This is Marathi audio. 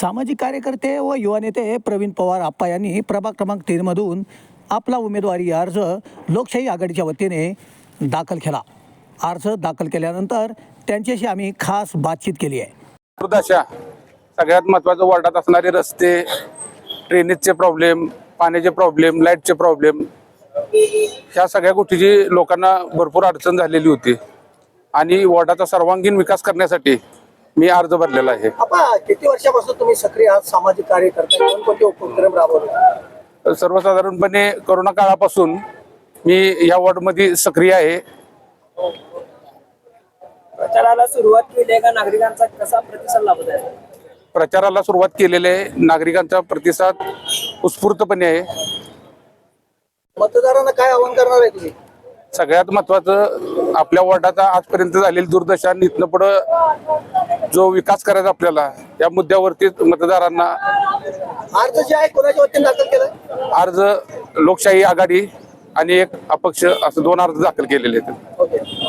सामाजिक कार्यकर्ते व युवा नेते प्रवीण पवार आप्पा यांनी प्रभाग क्रमांक तीनमधून आपला उमेदवारी अर्ज लोकशाही आघाडीच्या वतीने दाखल केला. अर्ज दाखल केल्यानंतर त्यांच्याशी आम्ही खास बातचीत केली आहे. दुर्दशा सगळ्यात महत्वाचं वॉर्डात असणारे रस्ते ड्रेनेजचे प्रॉब्लेम पाण्याचे प्रॉब्लेम लाईटचे प्रॉब्लेम ह्या सगळ्या गोष्टीची लोकांना भरपूर अडचण झालेली होती. आणि वॉर्डाचा सर्वांगीण विकास करण्यासाठी मी अर्ज भरलेला आहे. आपा किती वर्षापासून तुम्ही सक्रिय आहात? सामाजिक कार्य करता कोणकोणते उपक्रम राबवले? सर्वसाधारणपणे करोना काळापासून मी या वॉर्डमध्ये सक्रिय आहे. प्रचाराला सुरुवात केली आहे का? नागरिकांचा कसा प्रतिसाद लाभत आहे? प्रचाराला सुरुवात केलेली आहे. नागरिकांचा प्रतिसाद उत्स्फूर्तपणे आहे. मतदारांना काय आवाहन करणार आहे तुम्ही? सगळ्यात महत्वाचं आपल्या वॉर्डाचा आजपर्यंत झालेली दुर्दशा इथनं पुढं जो विकास करायचा आपल्याला या मुद्द्यावरती मतदारांना अर्ज जे आहे कोणाच्या वतीने दाखल केलं अर्ज लोकशाही आघाडी आणि एक अपक्ष असं दोन अर्ज दाखल केलेले आहेत.